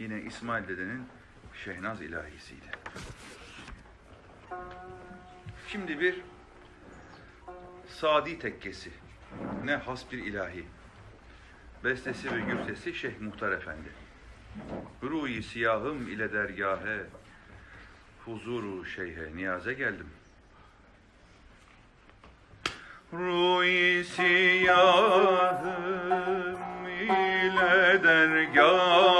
yine İsmail dedenin Şehnaz ilahisiydi. Şimdi bir Sadi tekkesi. Ne has bir ilahi. Bestesi ve güftesi Şeyh Muhtar Efendi. Ruhi siyahım ile dergahe, huzuru şeyhe niyaze geldim. Ruhi siyahım ile dergahe,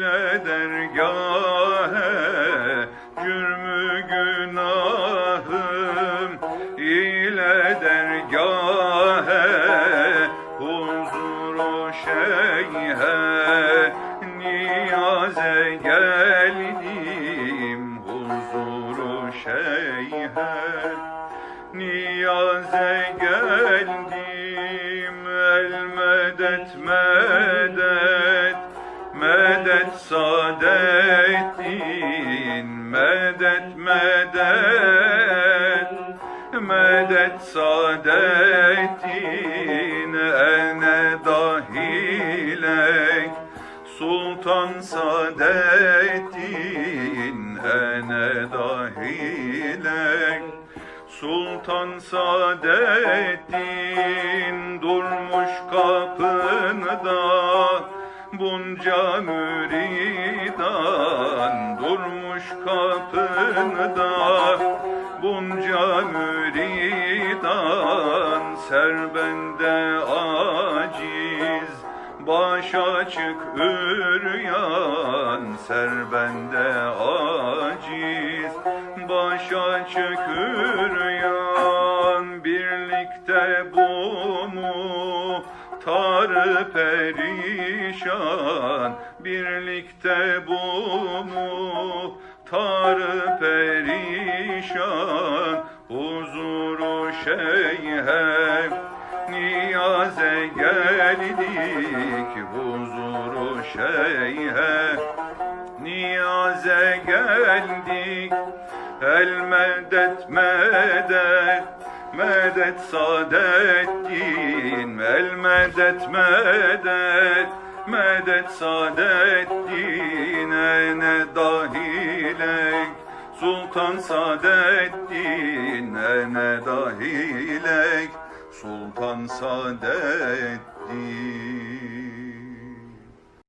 ile dergahe günahım ile huzuru şeyhe niyaze geldim huzuru şeyhe niyaze geldim el saadettin medet medet. Medet saadettin ene dahilek. Sultan Saadettin ene dahilek. Sultan Saadettin durmuş kapında bunca müridan durmuş kapında. Bunca müridan serbende aciz Baş açık üryan serbende aciz Baş açık üryan. Birlikte bu mu Tarı perişan birlikte bu mu? Tarı perişan huzuru şeyhe niyaze geldik. Huzuru şeyhe niyaze geldik. El medet medet medet saadettin el medet medet. Medet saadettin ene dahilek Sultan Saadettin ene dahilek Sultan Saadettin